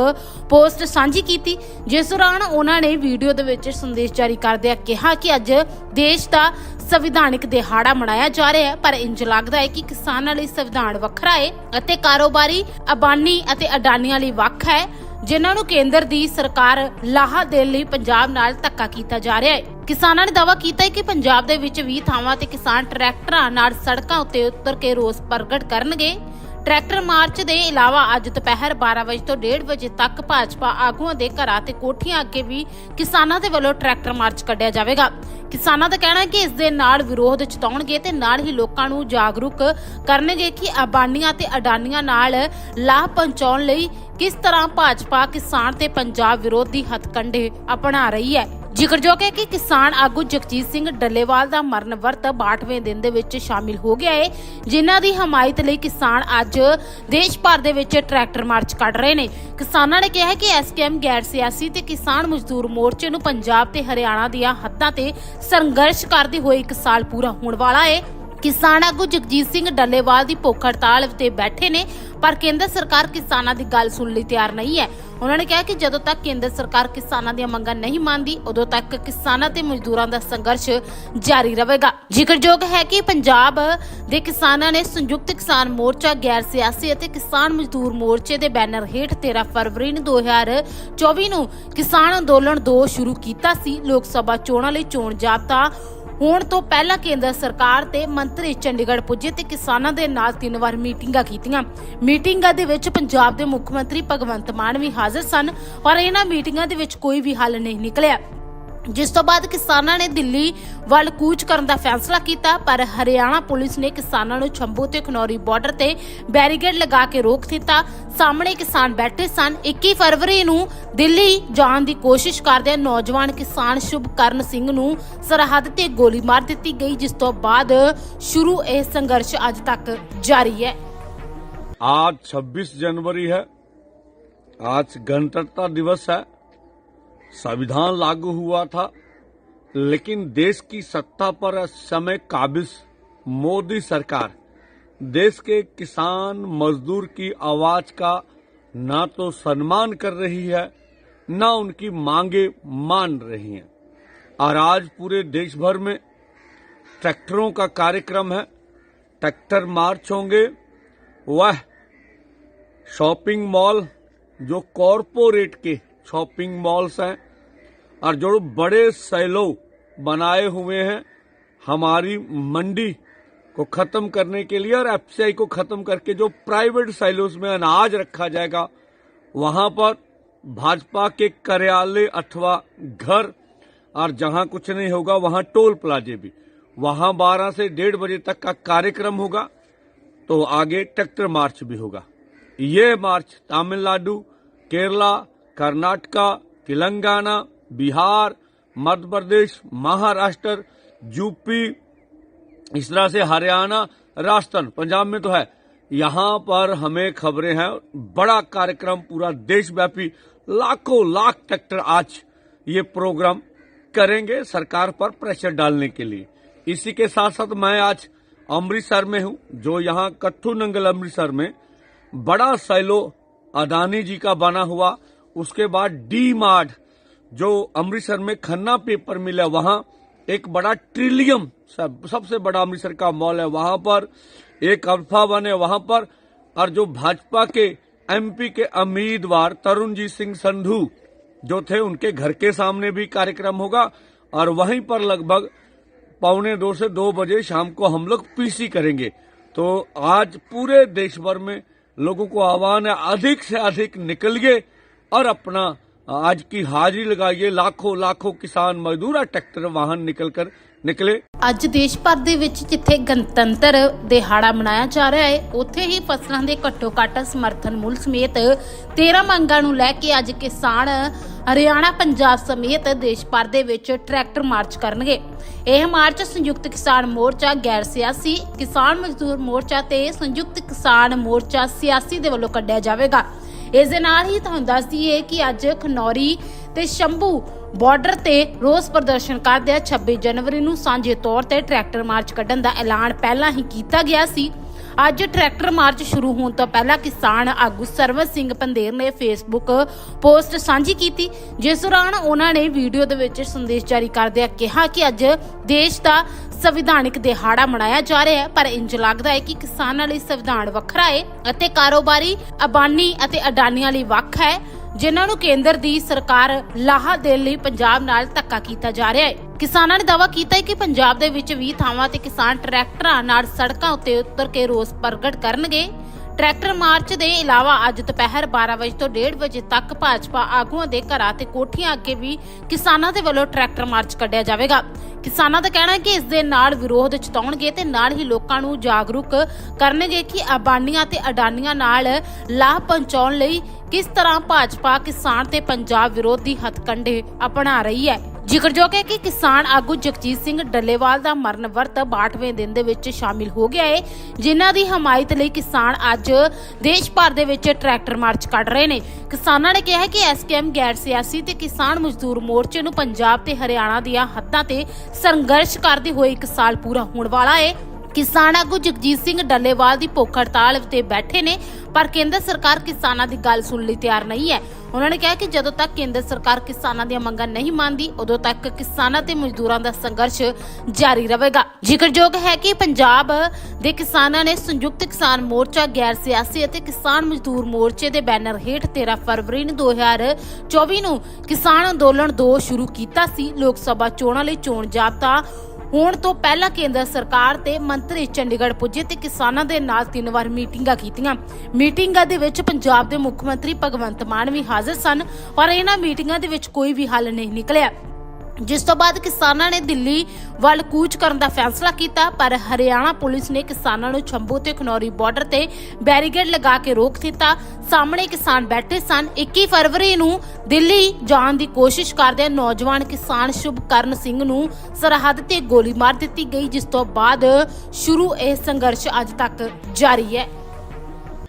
ਪੋਸਟ ਸਾਂਝੀ ਕੀਤੀ, ਜਿਸ ਦੌਰਾਨ ਉਹਨਾਂ ਨੇ ਵੀਡੀਓ ਦੇ ਵਿੱਚ ਸੰਦੇਸ਼ ਜਾਰੀ ਕਰਦਿਆਂ ਕਿਹਾ ਕਿ ਅੱਜ ਦੇਸ਼ ਦਾ ਸੰਵਿਧਾਨਿਕ ਦਿਹਾੜਾ ਮਨਾਇਆ ਜਾ ਰਿਹਾ ਹੈ, ਪਰ ਇੰਜ ਲੱਗਦਾ ਹੈ ਕਿ ਕਿਸਾਨਾਂ ਲਈ ਸੰਵਿਧਾਨ ਵੱਖਰਾ ਹੈ ਅਤੇ ਕਾਰੋਬਾਰੀ ਅਬਾਨੀ ਅਤੇ ਅਡਾਨੀਆਂ ਲਈ ਵੱਖ ਹੈ। ਜਿਨ੍ਹਾਂ ਨੂੰ ਕੇਂਦਰ ਦੀ ਸਰਕਾਰ ਲਾਹਾ ਦੇਣ ਲਈ ਪੰਜਾਬ ਨਾਲ ਧੱਕਾ ਕੀਤਾ ਜਾ ਰਿਹਾ ਹੈ। ਕਿਸਾਨਾਂ ਨੇ ਦਾਵਾ ਕੀਤਾ ਹੈ ਕਿ ਪੰਜਾਬ ਦੇ ਵਿੱਚ 20 ਥਾਵਾਂ ਤੇ ਕਿਸਾਨ ਟਰੈਕਟਰਾਂ ਨਾਲ ਸੜਕਾਂ ਉੱਤੇ ਉਤਰ ਕੇ ਰੋਸ ਪ੍ਰਗਟ ਕਰਨਗੇ। ਟਰੈਕਟਰ ਮਾਰਚ ਦੇ ਇਲਾਵਾ ਅੱਜ ਦੁਪਹਿਰ 12 ਵਜੇ ਤੋਂ 1:30 ਵਜੇ ਤੱਕ ਭਾਜਪਾ ਆਗੂਆਂ ਦੇ ਘਰਾਂ ਤੇ ਕੋਠੀਆਂ ਅੱਗੇ ਵੀ ਕਿਸਾਨਾਂ ਦੇ ਵੱਲੋਂ ਟਰੈਕਟਰ ਮਾਰਚ ਕੱਢਿਆ ਜਾਵੇਗਾ। ਕਿਸਾਨਾਂ ਦਾ ਕਹਿਣਾ ਹੈ ਕਿ ਇਸ ਦੇ ਨਾਲ ਵਿਰੋਧ ਜਤਾਉਣਗੇ ਤੇ ਨਾਲ ਹੀ ਲੋਕਾਂ ਨੂੰ ਜਾਗਰੂਕ ਕਰਨਗੇ ਕਿ ਅਬਾਨੀਆਂ ਤੇ ਅਡਾਨੀਆਂ ਨਾਲ ਲਾਭ ਪਹੁੰਚਾਉਣ ਲਈ ਕਿਸ ਤਰ੍ਹਾਂ ਭਾਜਪਾ ਕਿਸਾਨ ਤੇ ਪੰਜਾਬ ਵਿਰੋਧੀ ਹੱਥਕੰਡੇ ਅਪਣਾ ਰਹੀ ਹੈ। ਜ਼ਿਕਰਯੋਗ ਹੈ ਕਿ ਕਿਸਾਨ ਆਗੂ ਜਗਜੀਤ ਸਿੰਘ ਡੱਲੇਵਾਲ ਦਾ ਮਰਨ ਵਰਤ 62ਵੇਂ ਦਿਨ ਦੇ ਵਿੱਚ ਸ਼ਾਮਿਲ ਹੋ ਗਿਆ ਹੈ ਜਿਨ੍ਹਾਂ ਦੀ ਹਮਾਇਤ ਲਈ ਕਿਸਾਨ ਅੱਜ ਦੇਸ਼ ਭਰ ਦੇ ਵਿੱਚ ਟਰੈਕਟਰ ਮਾਰਚ ਕੱਢ ਰਹੇ ਨੇ। ਕਿਸਾਨਾਂ ਨੇ ਕਿਹਾ ਹੈ ਕਿ ਐਸਕੇਐਮ ਗੈਰ ਸਿਆਸੀ ਤੇ ਕਿਸਾਨ ਮਜ਼ਦੂਰ ਮੋਰਚੇ ਨੂੰ ਪੰਜਾਬ ਤੇ ਹਰਿਆਣਾ ਦੀਆਂ ਹੱਦਾਂ ਤੇ ਸੰਘਰਸ਼ ਕਰਦੇ ਹੋਏ ਇੱਕ ਸਾਲ ਪੂਰਾ ਹੋਣ ਵਾਲਾ ਹੈ ਕਿਸਾਨ ਆਗੂ ਜਗਜੀਤ ਸਿੰਘ ਡੱਲੇਵਾਲ ਦੀ ਭੁੱਖ ਹੜਤਾਲ ਤੇ ਬੈਠੇ ਨੇ, ਪਰ ਕੇਂਦਰ ਸਰਕਾਰ ਕਿਸਾਨਾਂ ਦੀ ਗੱਲ ਸੁਣਨ ਲਈ ਤਿਆਰ ਨਹੀਂ ਹੈ। ਉਹਨਾਂ ਨੇ ਕਿਹਾ ਕਿ ਜਦੋਂ ਤੱਕ ਕੇਂਦਰ ਸਰਕਾਰ ਕਿਸਾਨਾਂ ਦੀਆਂ ਮੰਗਾਂ ਨਹੀਂ ਮੰਨਦੀ, ਉਦੋਂ ਤੱਕ ਕਿਸਾਨਾਂ ਤੇ ਮਜ਼ਦੂਰਾਂ ਦਾ ਸੰਘਰਸ਼ ਜਾਰੀ ਰਹੇਗਾ। ਜ਼ਿਕਰਯੋਗ ਹੈ ਕਿ ਪੰਜਾਬ ਦੇ ਕਿਸਾਨਾਂ ਨੇ ਸੰਯੁਕਤ ਕਿਸਾਨ ਮੋਰਚਾ, ਗੈਰ ਸਿਆਸੀ ਅਤੇ ਕਿਸਾਨ ਮਜ਼ਦੂਰ ਮੋਰਚੇ ਦੇ ਬੈਨਰ ਹੇਠ 13 ਫਰਵਰੀ ਨੂੰ 2024 ਨੂੰ ਕਿਸਾਨ ਅੰਦੋਲਨ 2 ਸ਼ੁਰੂ ਕੀਤਾ ਸੀ। ਲੋਕ ਸਭਾ ਚੋਣਾਂ ਲਈ ਚੋਣ ਜਾਬਤਾ ਹੋਣ ਤੋਂ ਪਹਿਲਾਂ ਕੇਂਦਰ ਸਰਕਾਰ ਤੇ ਮੰਤਰੀ ਚੰਡੀਗੜ੍ਹ ਪੁੱਜੇ ਤੇ ਕਿਸਾਨਾਂ ਦੇ ਨਾਲ ਤਿੰਨ ਵਾਰ ਮੀਟਿੰਗਾਂ ਕੀਤੀਆਂ। ਮੀਟਿੰਗਾਂ ਦੇ ਵਿੱਚ ਪੰਜਾਬ ਦੇ ਮੁੱਖ ਮੰਤਰੀ ਭਗਵੰਤ ਮਾਨ ਵੀ ਹਾਜ਼ਰ ਸਨ ਪਰ ਇਹਨਾਂ ਮੀਟਿੰਗਾਂ ਦੇ ਵਿੱਚ ਕੋਈ ਵੀ ਹੱਲ ਨਹੀਂ ਨਿਕਲਿਆ। ਜਿਸ ਤੋਂ ਬਾਅਦ ਕਿਸਾਨਾਂ ਨੇ ਦਿੱਲੀ ਵੱਲ ਕੂਚ ਕਰਨ ਦਾ ਫੈਸਲਾ ਕੀਤਾ ਪਰ ਹਰਿਆਣਾ ਪੁਲਿਸ ਨੇ ਕਿਸਾਨਾਂ ਨੂੰ ਛੰਬੂ ਤੇ ਖਨੌਰੀ ਬਾਰਡਰ ਤੇ ਬੈਰੀਕੇਡ ਲਗਾ ਕੇ ਰੋਕ ਦਿੱਤਾ ਸਾਹਮਣੇ ਕਿਸਾਨ ਬੈਠੇ ਸਨ 21 ਫਰਵਰੀ ਨੂੰ ਦਿੱਲੀ ਜਾਣ ਦੀ ਕੋਸ਼ਿਸ਼ ਕਰਦੇ ਨੌਜਵਾਨ ਕਿਸਾਨ ਸ਼ੁਭਕਰਨ ਸਿੰਘ ਨੂੰ ਸਰਹੱਦ ਤੇ ਗੋਲੀ ਮਾਰ ਦਿੱਤੀ ਗਈ ਜਿਸ ਤੋਂ ਬਾਅਦ ਸ਼ੁਰੂ ਇਹ ਸੰਘਰਸ਼ ਅੱਜ ਤੱਕ ਜਾਰੀ ਹੈ आज 26 जनवरी है आज गणतंत्रता दिवस है संविधान लागू हुआ था, लेकिन देश की सत्ता पर समय काबिज मोदी सरकार, देश के किसान मजदूर की आवाज़ का ना तो सम्मान कर रही है, ना उनकी मांगे मान रही हैं। और आज पूरे देश भर में ट्रैक्टरों का कार्यक्रम है, ट्रैक्टर मार्च होंगे, वह शॉपिंग मॉल जो कॉरपोरेट के शॉपिंग मॉल्स हैं, और जो बड़े सैलो बनाए हुए हैं, हमारी मंडी को खत्म करने के लिए और एफसीआई को खत्म करके जो प्राइवेट सैलोस में अनाज रखा जाएगा, वहाँ पर भाजपा के कार्यालय अथवा घर, और जहाँ कुछ नहीं होगा, वहाँ टोल प्लाजे भी। वहाँ 12 से डेढ़ बजे तक का कार्यक्रम होगा तो आगे ट्रैक्टर मार्च भी होगा। ये मार्च तमिलनाडु, केरला कर्नाटका, तेलंगाना, बिहार, मध्य प्रदेश, महाराष्ट्र, यूपी, इस तरह से हरियाणा, राजस्थान, पंजाब में तो है। यहाँ पर हमें खबरें हैं, बड़ा कार्यक्रम पूरा देशव्यापी लाखों लाख ट्रैक्टर आज ये प्रोग्राम करेंगे सरकार पर प्रेशर डालने के लिए। इसी के साथ साथ मैं आज अमृतसर में हूँ, जो यहाँ कट्ठू नंगल अमृतसर में बड़ा सैलो अदानी जी का बना हुआ उसके बाद डी मार्ट जो अमृतसर में खन्ना पेपर मिल है वहाँ एक बड़ा ट्रिलियम सब, सबसे बड़ा अमृतसर का मॉल है वहाँ पर एक अल्फ़ा वन है वहाँ पर और जो भाजपा के एमपी के उम्मीदवार तरुण जी सिंह संधू जो थे उनके घर के सामने भी कार्यक्रम होगा और वहीं पर लगभग पौने दो से दो बजे शाम को हम लोग पीसी करेंगे। तो आज पूरे देश भर में लोगों को आह्वान है अधिक से अधिक निकलिए और अपना आज की हाजिरी लगाइए लाखों लाखों किसान मजदूर और ट्रैक्टर वाहन निकलकर निकले ਅੱਜ ਦੇਸ਼ ਭਰ ਦੇ ਵਿੱਚ ਜਿੱਥੇ ਗਣਤੰਤਰ ਦਿਹਾੜਾ ਮਨਾਇਆ ਜਾ ਰਿਹਾ ਹੈ ਉੱਥੇ ਹੀ ਫਸਲਾਂ ਦੇ ਘੱਟੋ ਘੱਟ ਸਮਰਥਨ ਮੁੱਲ ਸਮੇਤ 13 ਮੰਗਾਂ ਨੂੰ ਲੈ ਕੇ ਅੱਜ ਕਿਸਾਨ ਹਰਿਆਣਾ ਪੰਜਾਬ ਸਮੇਤ ਦੇਸ਼ ਭਰ ਦੇ ਵਿੱਚ ਟਰੈਕਟਰ ਮਾਰਚ ਕਰਨਗੇ ਇਹ ਮਾਰਚ ਸੰਯੁਕਤ ਕਿਸਾਨ ਮੋਰਚਾ ਗੈਰ ਸਿਆਸੀ ਕਿਸਾਨ ਮਜ਼ਦੂਰ ਮੋਰਚਾ ਤੇ ਸੰਯੁਕਤ ਕਿਸਾਨ ਮੋਰਚਾ ਸਿਆਸੀ ਦੇ ਵੱਲੋਂ ਕੱਢਿਆ ਜਾਵੇਗਾ ਇਸ ਦੇ ਨਾਲ ਹੀ ਤੁਹਾਨੂੰ ਦੱਸ ਦਈਏ ਕਿ ਅੱਜ ਖਨੌਰੀ ਤੇ ਸ਼ੰਭੂ ਬਾਰਡਰ ਤੇ ਰੋਸ ਪ੍ਰਦਰਸ਼ਨ ਕਰਦੇ 26 ਜਨਵਰੀ ਨੂੰ ਸਾਂਝੇ ਤੌਰ ਤੇ ਟਰੈਕਟਰ ਮਾਰਚ ਕੱਢਣ ਦਾ ਐਲਾਨ ਪਹਿਲਾਂ ਹੀ ਕੀਤਾ ਗਿਆ ਸੀ। ਅੱਜ ਟਰੈਕਟਰ ਮਾਰਚ ਸ਼ੁਰੂ ਹੋਣ ਤੋਂ ਪਹਿਲਾਂ ਕਿਸਾਨ ਆਗੂ ਸਰਵਨ ਸਿੰਘ ਪੰਦੇਰ ਨੇ ਫੇਸਬੁੱਕ ਪੋਸਟ ਸਾਂਝੀ ਕੀਤੀ, ਜਿਸ ਦੌਰਾਨ ਉਹਨਾਂ ਨੇ ਵੀਡੀਓ ਦੇ ਵਿੱਚ ਸੰਦੇਸ਼ ਜਾਰੀ ਕਰਦਿਆਂ ਕਿਹਾ ਕਿ ਅੱਜ ਦੇਸ਼ ਦਾ ਸੰਵਿਧਾਨਿਕ ਦਿਹਾੜਾ ਮਨਾਇਆ ਜਾ ਰਿਹਾ ਹੈ, ਪਰ ਇੰਜ ਲੱਗਦਾ ਹੈ ਕਿ ਕਿਸਾਨਾਂ ਲਈ ਸੰਵਿਧਾਨ ਵੱਖਰਾ ਹੈ ਅਤੇ ਕਾਰੋਬਾਰੀ ਅਬਾਨੀ ਅਤੇ ਅਡਾਨੀਆਂ ਲਈ ਵੱਖ ਹੈ। ਜਿਨ੍ਹਾਂ ਨੂੰ ਕੇਂਦਰ ਦੀ ਸਰਕਾਰ ਲਾਹਾ ਦੇਣ ਲਈ ਪੰਜਾਬ ਨਾਲ ਧੱਕਾ ਕੀਤਾ ਜਾ ਰਿਹਾ ਹੈ। ਕਿਸਾਨਾਂ ਨੇ ਦਾਅਵਾ ਕੀਤਾ ਹੈ ਕਿ ਪੰਜਾਬ ਦੇ ਵਿੱਚ 20 ਥਾਵਾਂ ਤੇ ਕਿਸਾਨ ਟਰੈਕਟਰਾਂ ਨਾਲ ਸੜਕਾਂ ਉੱਤੇ ਉਤਰ ਕੇ ਰੋਸ ਪ੍ਰਗਟ ਕਰਨਗੇ। ਟਰੈਕਟਰ ਮਾਰਚ ਦੇ ਇਲਾਵਾ ਅੱਜ ਦੁਪਹਿਰ 12 ਵਜੇ ਤੋਂ 1:30 ਵਜੇ ਤੱਕ ਭਾਜਪਾ ਆਗੂਆਂ ਦੇ ਘਰਾਂ ਤੇ ਕੋਠੀਆਂ ਅੱਗੇ ਵੀ ਕਿਸਾਨਾਂ ਦੇ ਵੱਲੋਂ ਟਰੈਕਟਰ ਮਾਰਚ ਕੱਢਿਆ ਜਾਵੇਗਾ। ਕਿਸਾਨਾਂ ਦਾ ਕਹਿਣਾ ਹੈ ਕਿ ਇਸ ਦੇ ਨਾਲ ਵਿਰੋਧ ਜਤਾਉਣਗੇ ਤੇ ਨਾਲ ਹੀ ਲੋਕਾਂ ਨੂੰ ਜਾਗਰੂਕ ਕਰਨਗੇ ਕਿ ਅਬਾਨੀਆਂ ਤੇ ਅਡਾਨੀਆਂ ਨਾਲ ਲਾਭ ਪਹੁੰਚਾਉਣ ਲਈ ਕਿਸ ਤਰ੍ਹਾਂ ਭਾਜਪਾ ਕਿਸਾਨ ਤੇ ਪੰਜਾਬ ਵਿਰੋਧੀ ਹੱਥਕੰਡੇ ਅਪਣਾ ਰਹੀ ਹੈ। ਜ਼ਿਕਰਯੋਗ ਹੈ ਕਿ ਕਿਸਾਨ ਆਗੂ ਜਗਜੀਤ ਸਿੰਘ ਡੱਲੇਵਾਲ ਦਾ ਮਰਨ ਵਰਤ 62ਵੇਂ ਦਿਨ ਦੇ ਵਿੱਚ ਸ਼ਾਮਿਲ ਹੋ ਗਿਆ ਹੈ ਜਿਨ੍ਹਾਂ ਦੀ ਹਮਾਇਤ ਲਈ ਕਿਸਾਨ ਅੱਜ ਦੇਸ਼ ਭਰ ਦੇ ਵਿੱਚ ਟਰੈਕਟਰ ਮਾਰਚ ਕੱਢ ਰਹੇ ਨੇ। ਕਿਸਾਨਾਂ ਨੇ ਕਿਹਾ ਹੈ ਕਿ ਐਸਕੇਐਮ ਗੈਰ ਸਿਆਸੀ ਤੇ ਕਿਸਾਨ ਮਜ਼ਦੂਰ ਮੋਰਚੇ ਨੂੰ ਪੰਜਾਬ ਤੇ ਹਰਿਆਣਾ ਦੀਆਂ ਹੱਦਾਂ ਤੇ ਸੰਘਰਸ਼ ਕਰਦੇ ਹੋਏ ਇੱਕ ਸਾਲ ਪੂਰਾ ਹੋਣ ਵਾਲਾ ਹੈ ਕਿਸਾਨ ਆਗੂ ਜਗਜੀਤ ਸਿੰਘ ਡੱਲੇਵਾਲ ਦੀ ਭੁੱਖ ਹੜਤਾਲ ਤੇ ਬੈਠੇ ਨੇ, ਪਰ ਕੇਂਦਰ ਸਰਕਾਰ ਕਿਸਾਨਾਂ ਦੀ ਗੱਲ ਸੁਣਨ ਲਈ ਤਿਆਰ ਨਹੀਂ ਹੈ। ਉਹਨਾਂ ਨੇ ਕਿਹਾ ਕਿ ਜਦੋਂ ਤੱਕ ਕੇਂਦਰ ਸਰਕਾਰ ਕਿਸਾਨਾਂ ਦੀਆਂ ਮੰਗਾਂ ਨਹੀਂ ਮੰਨਦੀ, ਉਦੋਂ ਤੱਕ ਕਿਸਾਨਾਂ ਤੇ ਮਜ਼ਦੂਰਾਂ ਦਾ ਸੰਘਰਸ਼ ਜਾਰੀ ਰਹੇਗਾ। ਜ਼ਿਕਰਯੋਗ ਹੈ ਕਿ ਪੰਜਾਬ ਦੇ ਕਿਸਾਨਾਂ ਨੇ ਸੰਯੁਕਤ ਕਿਸਾਨ ਮੋਰਚਾ, ਗੈਰ ਸਿਆਸੀ ਅਤੇ ਕਿਸਾਨ ਮਜ਼ਦੂਰ ਮੋਰਚੇ ਦੇ ਬੈਨਰ ਹੇਠ 13 ਫਰਵਰੀ ਨੂੰ 2024 ਨੂੰ ਕਿਸਾਨ ਅੰਦੋਲਨ 2 ਸ਼ੁਰੂ ਕੀਤਾ ਸੀ। ਲੋਕ ਸਭਾ ਚੋਣਾਂ ਲਈ ਚੋਣ ਜਾਬਤਾ ਹੋਣ ਤੋਂ ਪਹਿਲਾਂ ਕੇਂਦਰ ਸਰਕਾਰ ਤੇ ਮੰਤਰੀ ਚੰਡੀਗੜ੍ਹ ਪੁੱਜੇ ਤੇ ਕਿਸਾਨਾਂ ਦੇ ਨਾਲ ਤਿੰਨ ਵਾਰ ਮੀਟਿੰਗਾਂ ਕੀਤੀਆਂ। ਮੀਟਿੰਗਾਂ ਦੇ ਵਿੱਚ ਪੰਜਾਬ ਦੇ ਮੁੱਖ ਮੰਤਰੀ ਭਗਵੰਤ ਮਾਨ ਵੀ ਹਾਜ਼ਰ ਸਨ ਪਰ ਇਹਨਾਂ ਮੀਟਿੰਗਾਂ ਦੇ ਵਿੱਚ ਕੋਈ ਵੀ ਹੱਲ ਨਹੀਂ ਨਿਕਲਿਆ। ਜਿਸ ਤੋਂ ਬਾਅਦ ਕਿਸਾਨਾਂ ਨੇ ਦਿੱਲੀ ਵੱਲ ਕੂਚ ਕਰਨ ਦਾ ਫੈਸਲਾ ਕੀਤਾ ਪਰ ਹਰਿਆਣਾ ਪੁਲਿਸ ਨੇ ਕਿਸਾਨਾਂ ਨੂੰ ਛੰਬੂ ਤੇ ਖਨੌਰੀ ਬਾਰਡਰ ਤੇ ਬੈਰੀਕੇਡ ਲਗਾ ਕੇ ਰੋਕ ਦਿੱਤਾ ਸਾਹਮਣੇ ਕਿਸਾਨ ਬੈਠੇ ਸਨ 21 ਫਰਵਰੀ ਨੂੰ ਦਿੱਲੀ ਜਾਣ ਦੀ ਕੋਸ਼ਿਸ਼ ਕਰਦੇ ਨੌਜਵਾਨ ਕਿਸਾਨ ਸ਼ੁਭਕਰਨ ਸਿੰਘ ਨੂੰ ਸਰਹੱਦ ਤੇ ਗੋਲੀ ਮਾਰ ਦਿੱਤੀ ਗਈ ਜਿਸ ਤੋਂ ਬਾਅਦ ਸ਼ੁਰੂ ਇਹ ਸੰਘਰਸ਼ ਅੱਜ ਤੱਕ ਜਾਰੀ ਹੈ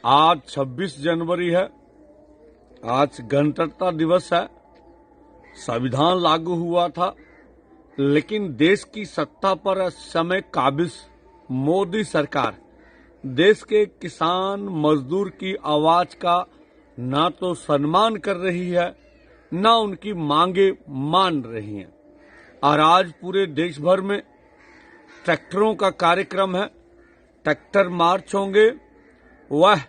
आज 26 जनवरी है आज गणतंत्रता दिवस है संविधान लागू हुआ था, लेकिन देश की सत्ता पर समय काबिज मोदी सरकार, देश के किसान मजदूर की आवाज़ का ना तो सम्मान कर रही है, ना उनकी मांगे मान रही हैं। और आज पूरे देश भर में ट्रैक्टरों का कार्यक्रम है, ट्रैक्टर मार्च होंगे, वह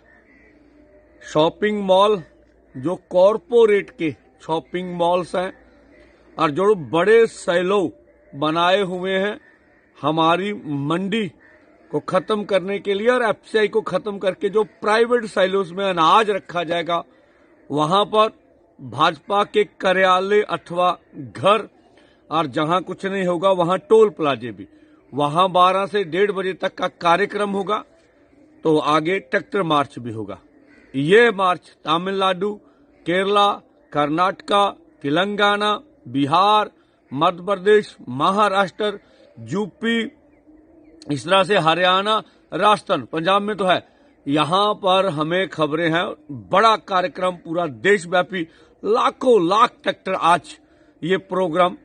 शॉपिंग मॉल जो कॉरपोरेट के शॉपिंग मॉल्स हैं और जो बड़े सैलो बनाए हुए हैं हमारी मंडी को खत्म करने के लिए और एफसीआई को खत्म करके जो प्राइवेट सैलोस में अनाज रखा जाएगा, वहाँ पर भाजपा के कार्यालय अथवा घर और जहाँ कुछ नहीं होगा, वहाँ टोल प्लाजे भी। वहाँ 12 से डेढ़ बजे तक का कार्यक्रम होगा तो आगे ट्रैक्टर मार्च भी होगा। ये मार्च तमिलनाडु, केरला कर्नाटका, तेलंगाना, बिहार, मध्य प्रदेश, महाराष्ट्र, यूपी, इस तरह से हरियाणा, राजस्थान, पंजाब में तो है। यहाँ पर हमें खबरें हैं, बड़ा कार्यक्रम पूरा देशव्यापी, लाखों लाख ट्रैक्टर आज ये प्रोग्राम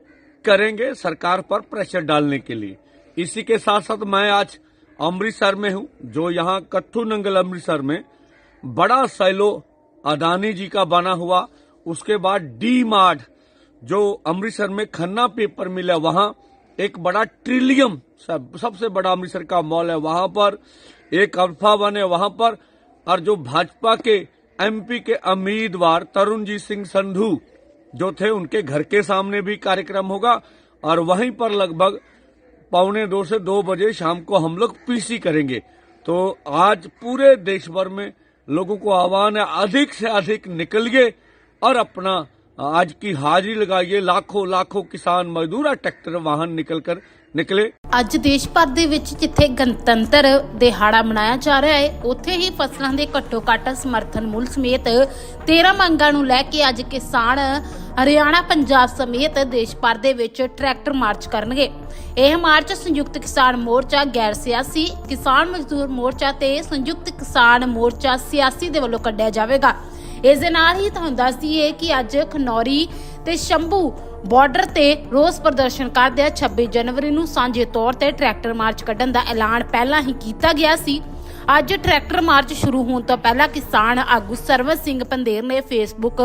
करेंगे सरकार पर प्रेशर डालने के लिए। इसी के साथ साथ मैं आज अमृतसर में हूँ, जो यहाँ कट्ठू नंगल अमृतसर में बड़ा सैलो अदानी जी का बना हुआ उसके बाद डी मार्ट जो अमृतसर में खन्ना पेपर मिल है वहाँ एक बड़ा ट्रिलियम सब, सबसे बड़ा अमृतसर का मॉल है वहाँ पर एक अल्फ़ा वन है वहाँ पर और जो भाजपा के एमपी के उम्मीदवार तरुणजीत सिंह संधू जो थे उनके घर के सामने भी कार्यक्रम होगा और वहीं पर लगभग पौने दो से दो बजे शाम को हम लोग पीसी करेंगे। तो आज पूरे देश भर में लोगों को आह्वान है अधिक से अधिक निकलिए और अपना आज की हाजिरी लगाइए लाखों लाखों किसान मजदूर और ट्रैक्टर वाहन निकलकर निकले ਅੱਜ ਦੇਸ਼ ਭਰ ਦੇ ਵਿੱਚ ਜਿੱਥੇ ਗਣਤੰਤਰ ਦਿਹਾੜਾ ਮਨਾਇਆ ਜਾ ਰਿਹਾ ਹੈ ਉੱਥੇ ਹੀ ਫਸਲਾਂ ਦੇ ਘੱਟੋ ਘੱਟ ਸਮਰਥਨ ਮੁੱਲ ਸਮੇਤ 13 ਮੰਗਾਂ ਨੂੰ ਲੈ ਕੇ ਅੱਜ ਕਿਸਾਨ ਹਰਿਆਣਾ ਪੰਜਾਬ ਸਮੇਤ ਦੇਸ਼ ਭਰ ਦੇ ਵਿੱਚ ਟਰੈਕਟਰ ਮਾਰਚ ਕਰਨਗੇ ਇਹ ਮਾਰਚ ਸੰਯੁਕਤ ਕਿਸਾਨ ਮੋਰਚਾ ਗੈਰ ਸਿਆਸੀ ਕਿਸਾਨ ਮਜ਼ਦੂਰ ਮੋਰਚਾ ਤੇ ਸੰਯੁਕਤ ਕਿਸਾਨ ਮੋਰਚਾ ਸਿਆਸੀ ਦੇ ਵੱਲੋਂ ਕੱਢਿਆ ਜਾਵੇਗਾ ਇਸ ਦੇ ਨਾਲ ਹੀ ਤੁਹਾਨੂੰ ਦੱਸ ਦਈਏ ਕਿ ਅੱਜ ਖਨੌਰੀ ਤੇ ਸ਼ੰਭੂ ਬਾਰਡਰ ਤੇ ਰੋਸ ਪ੍ਰਦਰਸ਼ਨ ਕਰਦੇ 26 ਜਨਵਰੀ ਨੂੰ ਸਾਂਝੇ ਤੌਰ ਤੇ ਟਰੈਕਟਰ ਮਾਰਚ ਕੱਢਣ ਦਾ ਐਲਾਨ ਪਹਿਲਾਂ ਹੀ ਕੀਤਾ ਗਿਆ ਸੀ। ਅੱਜ ਟਰੈਕਟਰ ਮਾਰਚ ਸ਼ੁਰੂ ਹੋਣ ਤੋਂ ਪਹਿਲਾਂ ਕਿਸਾਨ ਆਗੂ ਸਰਵਤ ਸਿੰਘ ਪੰਦੇਰ ਨੇ ਫੇਸਬੁੱਕ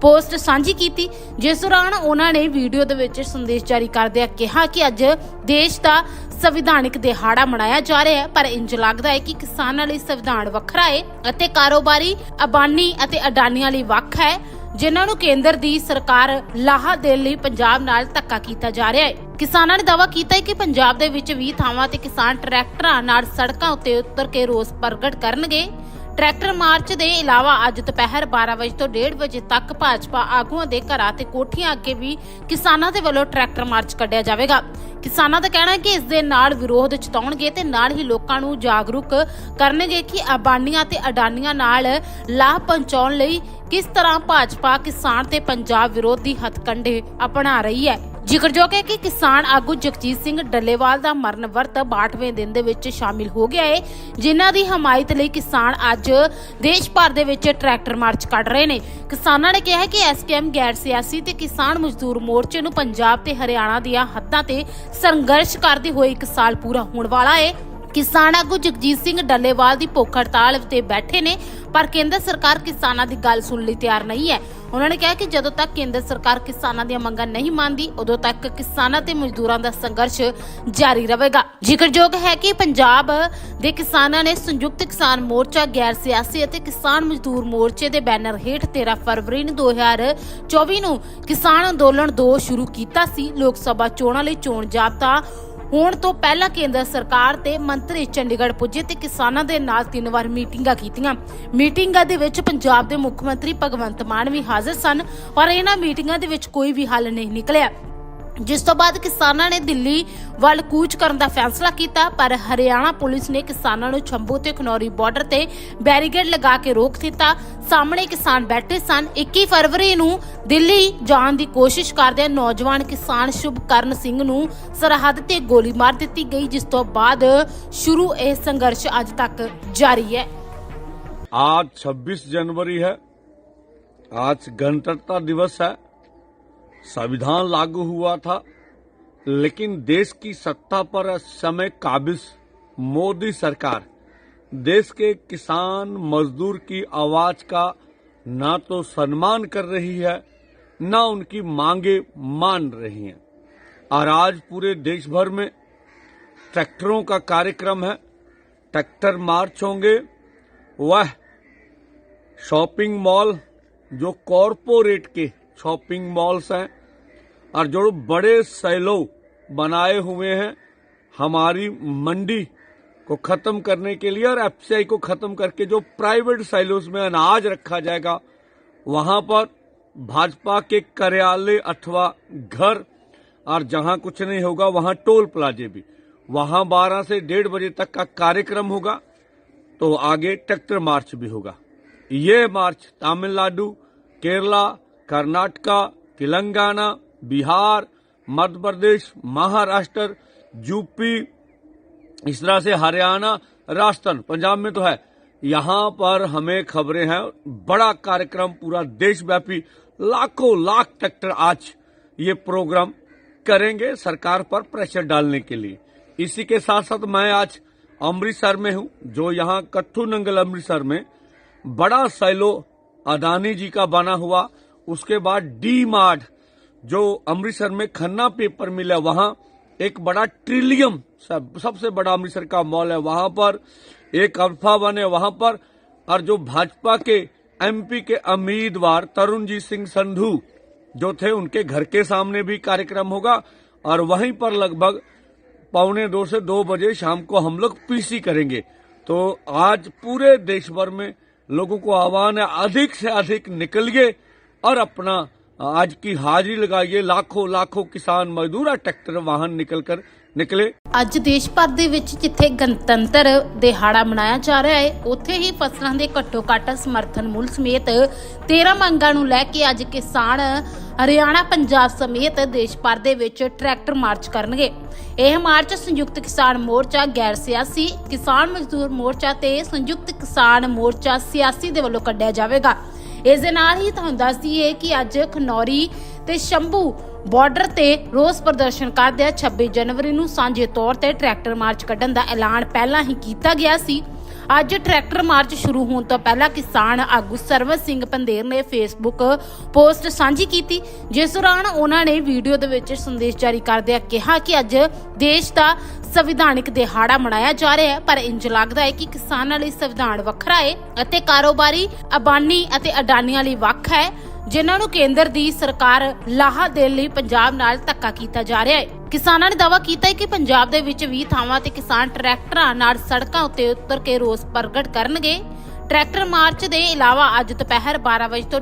ਪੋਸਟ ਸਾਂਝੀ ਕੀਤੀ, ਜਿਸ ਦੌਰਾਨ ਉਹਨਾਂ ਨੇ ਵੀਡੀਓ ਦੇ ਵਿੱਚ ਸੰਦੇਸ਼ ਜਾਰੀ ਕਰਦਿਆਂ ਕਿਹਾ ਕਿ ਅੱਜ ਦੇਸ਼ ਦਾ ਸੰਵਿਧਾਨਿਕ ਦਿਹਾੜਾ ਮਨਾਇਆ ਜਾ ਰਿਹਾ ਹੈ, ਪਰ ਇੰਜ ਲੱਗਦਾ ਹੈ ਕਿ ਕਿਸਾਨਾਂ ਲਈ ਸੰਵਿਧਾਨ ਵੱਖਰਾ ਹੈ ਅਤੇ ਕਾਰੋਬਾਰੀ ਅਬਾਨੀ ਅਤੇ ਅਡਾਨੀਆਂ ਲਈ ਵੱਖ ਹੈ। ਜਿਨ੍ਹਾਂ ਨੂੰ ਕੇਂਦਰ ਦੀ ਸਰਕਾਰ ਲਾਹਾ ਦੇਣ ਲਈ ਪੰਜਾਬ ਨਾਲ ਧੱਕਾ ਕੀਤਾ ਜਾ ਰਿਹਾ ਹੈ। ਕਿਸਾਨਾਂ ਨੇ ਦਾਅਵਾ ਕੀਤਾ ਹੈ ਕਿ ਪੰਜਾਬ ਦੇ ਵਿੱਚ 20 ਥਾਵਾਂ ਤੇ ਕਿਸਾਨ ਟਰੈਕਟਰਾਂ ਨਾਲ ਸੜਕਾਂ ਉੱਤੇ ਉਤਰ ਕੇ ਰੋਸ ਪ੍ਰਗਟ ਕਰਨਗੇ। ਟਰੈਕਟਰ ਮਾਰਚ ਦੇ ਇਲਾਵਾ ਅੱਜ ਦੁਪਹਿਰ 12 ਵਜੇ ਤੋਂ 1:30 ਵਜੇ ਤੱਕ ਭਾਜਪਾ ਆਗੂਆਂ ਦੇ ਘਰਾਂ ਤੇ ਕੋਠੀਆਂ ਅੱਗੇ ਵੀ ਕਿਸਾਨਾਂ ਦੇ ਵੱਲੋਂ ਟਰੈਕਟਰ ਮਾਰਚ ਕੱਢਿਆ ਜਾਵੇਗਾ। ਕਿਸਾਨਾਂ ਦਾ ਕਹਿਣਾ ਹੈ ਕਿ ਇਸ ਦੇ ਨਾਲ ਵਿਰੋਧ ਜਤਾਉਣਗੇ ਤੇ ਨਾਲ ਹੀ ਲੋਕਾਂ ਨੂੰ ਜਾਗਰੂਕ ਕਰਨਗੇ ਕਿ ਅਬਾਨੀਆਂ ਤੇ ਅਡਾਨੀਆਂ ਨਾਲ ਲਾਭ ਪਹੁੰਚਾਉਣ ਲਈ ਕਿਸ ਤਰ੍ਹਾਂ ਭਾਜਪਾ ਕਿਸਾਨ ਤੇ ਪੰਜਾਬ ਵਿਰੋਧੀ ਹੱਥਕੰਡੇ ਅਪਣਾ ਰਹੀ ਹੈ? ਜ਼ਿਕਰਯੋਗ ਹੈ ਕਿ ਕਿਸਾਨ ਆਗੂ ਜਗਜੀਤ ਸਿੰਘ ਡੱਲੇਵਾਲ ਦਾ ਮਰਨ ਵਰਤ 62ਵੇਂ ਦਿਨ ਦੇ ਵਿੱਚ ਸ਼ਾਮਿਲ ਹੋ ਗਿਆ ਹੈ ਜਿਨ੍ਹਾਂ ਦੀ ਹਮਾਇਤ ਲਈ ਕਿਸਾਨ ਅੱਜ ਦੇਸ਼ ਭਰ ਦੇ ਵਿੱਚ ਟਰੈਕਟਰ ਮਾਰਚ ਕੱਢ ਰਹੇ ਨੇ। ਕਿਸਾਨਾਂ ਨੇ ਕਿਹਾ ਹੈ ਕਿ ਐਸਕੇਐਮ ਗੈਰ ਸਿਆਸੀ ਤੇ ਕਿਸਾਨ ਮਜ਼ਦੂਰ ਮੋਰਚੇ ਨੂੰ ਪੰਜਾਬ ਤੇ ਹਰਿਆਣਾ ਦੀਆਂ ਹੱਦਾਂ ਤੇ ਸੰਘਰਸ਼ ਕਰਦੇ ਹੋਏ ਇੱਕ ਸਾਲ ਪੂਰਾ ਹੋਣ ਵਾਲਾ ਹੈ ਕਿਸਾਨ ਆਗੂ ਜਗਜੀਤ ਸਿੰਘ ਡੱਲੇਵਾਲ ਦੀ ਭੁੱਖ ਹੜਤਾਲ ਤੇ ਬੈਠੇ ਨੇ, ਪਰ ਕੇਂਦਰ ਸਰਕਾਰ ਕਿਸਾਨਾਂ ਦੀ ਗੱਲ ਸੁਣ ਲਈ ਤਿਆਰ ਨਹੀਂ ਹੈ। ਉਹਨਾਂ ਨੇ ਕਿਹਾ ਕਿ ਜਦੋਂ ਤੱਕ ਕੇਂਦਰ ਸਰਕਾਰ ਕਿਸਾਨਾਂ ਦੀਆਂ ਮੰਗਾਂ ਨਹੀਂ ਮੰਨਦੀ, ਉਦੋਂ ਤੱਕ ਕਿਸਾਨਾਂ ਤੇ ਮਜ਼ਦੂਰਾਂ ਦਾ ਸੰਘਰਸ਼ ਜਾਰੀ ਰਹੇਗਾ। ਜ਼ਿਕਰਯੋਗ ਹੈ ਕਿ ਪੰਜਾਬ ਦੇ ਕਿਸਾਨਾਂ ਨੇ ਸੰਯੁਕਤ ਕਿਸਾਨ ਮੋਰਚਾ, ਗੈਰ ਸਿਆਸੀ ਅਤੇ ਕਿਸਾਨ ਮਜ਼ਦੂਰ ਮੋਰਚੇ ਦੇ ਬੈਨਰ ਹੇਠ 13 ਫਰਵਰੀ ਨੂੰ 2024 ਨੂੰ ਕਿਸਾਨ ਅੰਦੋਲਨ 2 ਸ਼ੁਰੂ ਕੀਤਾ ਸੀ। ਲੋਕ ਸਭਾ ਚੋਣਾਂ ਲਈ ਚੋਣ ਜਾਬਤਾ ਹੋਣ ਤੋਂ ਪਹਿਲਾਂ ਕੇਂਦਰ ਸਰਕਾਰ ਤੇ ਮੰਤਰੀ ਚੰਡੀਗੜ੍ਹ ਪੁੱਜੇ ਤੇ ਕਿਸਾਨਾਂ ਦੇ ਨਾਲ ਤਿੰਨ ਵਾਰ ਮੀਟਿੰਗਾਂ ਕੀਤੀਆਂ। ਮੀਟਿੰਗਾਂ ਦੇ ਵਿੱਚ ਪੰਜਾਬ ਦੇ ਮੁੱਖ ਮੰਤਰੀ ਭਗਵੰਤ ਮਾਨ ਵੀ ਹਾਜ਼ਰ ਸਨ, ਪਰ ਇਹਨਾਂ ਮੀਟਿੰਗਾਂ ਦੇ ਵਿੱਚ ਕੋਈ ਵੀ ਹੱਲ ਨਹੀਂ ਨਿਕਲਿਆ। ਜਿਸ ਤੋਂ ਬਾਅਦ ਕਿਸਾਨਾਂ ਨੇ ਦਿੱਲੀ ਵੱਲ ਕੂਚ ਕਰਨ ਦਾ ਫੈਸਲਾ ਕੀਤਾ ਪਰ ਹਰਿਆਣਾ ਪੁਲਿਸ ਨੇ ਕਿਸਾਨਾਂ ਨੂੰ ਛੰਬੂ ਤੇ ਖਨੌਰੀ ਬਾਰਡਰ ਤੇ ਬੈਰੀਕੇਡ ਲਗਾ ਕੇ ਰੋਕ ਦਿੱਤਾ ਸਾਹਮਣੇ ਕਿਸਾਨ ਬੈਠੇ ਸਨ 21 ਫਰਵਰੀ ਨੂੰ ਦਿੱਲੀ ਜਾਣ ਦੀ ਕੋਸ਼ਿਸ਼ ਕਰਦੇ ਨੌਜਵਾਨ ਕਿਸਾਨ ਸ਼ੁਭਕਰਨ ਸਿੰਘ ਨੂੰ ਸਰਹੱਦ ਤੇ ਗੋਲੀ ਮਾਰ ਦਿੱਤੀ ਗਈ ਜਿਸ ਤੋਂ ਬਾਅਦ ਸ਼ੁਰੂ ਇਹ ਸੰਘਰਸ਼ ਅੱਜ ਤੱਕ ਜਾਰੀ ਹੈ आज 26 जनवरी है आज गणतंत्रता दिवस है संविधान लागू हुआ था, लेकिन देश की सत्ता पर समय काबिज मोदी सरकार देश के किसान मजदूर की आवाज़ का ना तो सम्मान कर रही है, ना उनकी मांगे मान रही हैं। और आज पूरे देश भर में ट्रैक्टरों का कार्यक्रम है, ट्रैक्टर मार्च होंगे, वह शॉपिंग मॉल जो कॉरपोरेट के शॉपिंग मॉल्स हैं, और जो बड़े सैलो बनाए हुए हैं, हमारी मंडी को खत्म करने के लिए और एफसीआई को खत्म करके जो प्राइवेट सैलोज में अनाज रखा जाएगा, वहाँ पर भाजपा के कार्यालय अथवा घर, और जहाँ कुछ नहीं होगा, वहाँ टोल प्लाजे भी। वहाँ 12 से डेढ़ बजे तक का कार्यक्रम होगा तो आगे ट्रैक्टर मार्च भी होगा। ये मार्च तमिलनाडु, केरला कर्नाटका, तेलंगाना, बिहार, मध्य प्रदेश, महाराष्ट्र, यूपी, इस तरह से हरियाणा, राजस्थान, पंजाब में तो है। यहाँ पर हमें खबरें हैं, बड़ा कार्यक्रम पूरा देशव्यापी, लाखों लाख ट्रैक्टर आज ये प्रोग्राम करेंगे सरकार पर प्रेशर डालने के लिए। इसी के साथ साथ मैं आज अमृतसर में हूँ, जो यहाँ कट्ठू नंगल अमृतसर में बड़ा सैलो अदानी जी का बना हुआ उसके बाद डी मार्ट जो अमृतसर में खन्ना पेपर मिल है वहाँ एक बड़ा ट्रिलियम सब, सबसे बड़ा अमृतसर का मॉल है वहाँ पर एक अल्फ़ा वन है वहाँ पर और जो भाजपा के एमपी के उम्मीदवार तरुणजीत सिंह संधू जो थे उनके घर के सामने भी कार्यक्रम होगा और वहीं पर लगभग पौने दो से दो बजे शाम को हम लोग पीसी करेंगे। तो आज पूरे देश भर में लोगों को आह्वान है अधिक से अधिक निकलिए और अपना आज की हाजिरी लगाइए लाखों लाखों किसान मजदूर और ट्रैक्टर वाहन निकलकर निकले ਅੱਜ ਦੇਸ਼ ਭਰ ਦੇ ਵਿੱਚ ਜਿੱਥੇ ਗਣਤੰਤਰ ਦਿਹਾੜਾ ਮਨਾਇਆ ਜਾ ਰਿਹਾ ਹੈ ਉੱਥੇ ਹੀ ਫਸਲਾਂ ਦੇ ਘੱਟੋ ਘੱਟ ਸਮਰਥਨ ਮੁੱਲ ਸਮੇਤ 13 ਮੰਗਾਂ ਨੂੰ ਲੈ ਕੇ ਅੱਜ ਕਿਸਾਨ ਹਰਿਆਣਾ ਪੰਜਾਬ ਸਮੇਤ ਦੇਸ਼ ਭਰ ਦੇ ਵਿੱਚ ਟਰੈਕਟਰ ਮਾਰਚ ਕਰਨਗੇ ਇਹ ਮਾਰਚ ਸੰਯੁਕਤ ਕਿਸਾਨ ਮੋਰਚਾ ਗੈਰ ਸਿਆਸੀ ਕਿਸਾਨ ਮਜ਼ਦੂਰ ਮੋਰਚਾ ਤੇ ਸੰਯੁਕਤ ਕਿਸਾਨ ਮੋਰਚਾ ਸਿਆਸੀ ਦੇ ਵੱਲੋਂ ਕੱਢਿਆ ਜਾਵੇਗਾ ਇਸ ਦੇ ਨਾਲ ਹੀ ਤੁਹਾਨੂੰ ਦੱਸ ਦਈਏ ਕਿ ਅੱਜ ਖਨੌਰੀ ਤੇ ਸ਼ੰਭੂ ਬਾਰਡਰ ਤੇ ਰੋਸ ਪ੍ਰਦਰਸ਼ਨ ਕਰਦਿਆਂ 26 ਜਨਵਰੀ ਨੂੰ ਸਾਂਝੇ ਤੌਰ ਤੇ ਟਰੈਕਟਰ ਮਾਰਚ ਕੱਢਣ ਦਾ ਐਲਾਨ ਪਹਿਲਾਂ ਹੀ ਕੀਤਾ ਗਿਆ ਸੀ। ਅੱਜ ਟਰੈਕਟਰ ਮਾਰਚ ਸ਼ੁਰੂ ਹੋਣ ਤੋਂ ਪਹਿਲਾਂ ਕਿਸਾਨ ਆਗੂ ਸਰਵਨ ਸਿੰਘ ਪੰਦੇਰ ਨੇ ਫੇਸਬੁੱਕ ਪੋਸਟ ਸਾਂਝੀ ਕੀਤੀ, ਜਿਸ ਦੌਰਾਨ ਉਹਨਾਂ ਨੇ ਵੀਡੀਓ ਦੇ ਵਿੱਚ ਸੰਦੇਸ਼ ਜਾਰੀ ਕਰਦਿਆਂ ਕਿਹਾ ਕਿ ਅੱਜ ਦੇਸ਼ ਦਾ ਸੰਵਿਧਾਨਿਕ ਦਿਹਾੜਾ ਮਨਾਇਆ ਜਾ ਰਿਹਾ ਹੈ, ਪਰ ਇੰਜ ਲੱਗਦਾ ਹੈ ਕਿ ਕਿਸਾਨਾਂ ਲਈ ਸੰਵਿਧਾਨ ਵੱਖਰਾ ਹੈ ਅਤੇ ਕਾਰੋਬਾਰੀ ਅਬਾਨੀ ਅਤੇ ਅਡਾਨੀਆਂ ਲਈ ਵੱਖ ਹੈ। ਜਿਨ੍ਹਾਂ ਨੂੰ ਕੇਂਦਰ ਦੀ ਸਰਕਾਰ ਲਾਹਾ ਦੇਣ ਲਈ ਪੰਜਾਬ ਨਾਲ ਧੱਕਾ ਕੀਤਾ ਜਾ ਰਿਹਾ ਹੈ। ਕਿਸਾਨਾਂ ਨੇ ਦਾਅਵਾ ਕੀਤਾ ਹੈ ਕਿ ਪੰਜਾਬ ਦੇ ਵਿੱਚ 20 ਥਾਵਾਂ ਤੇ ਕਿਸਾਨ ਟਰੈਕਟਰਾਂ ਨਾਲ ਸੜਕਾਂ ਉੱਤੇ ਉਤਰ ਕੇ ਰੋਸ ਪ੍ਰਗਟ ਕਰਨਗੇ। ਟਰੈਕਟਰ ਮਾਰਚ ਦੇ ਇਲਾਵਾ ਅੱਜ ਦੁਪਹਿਰ 12 ਵਜੇ ਤੋਂ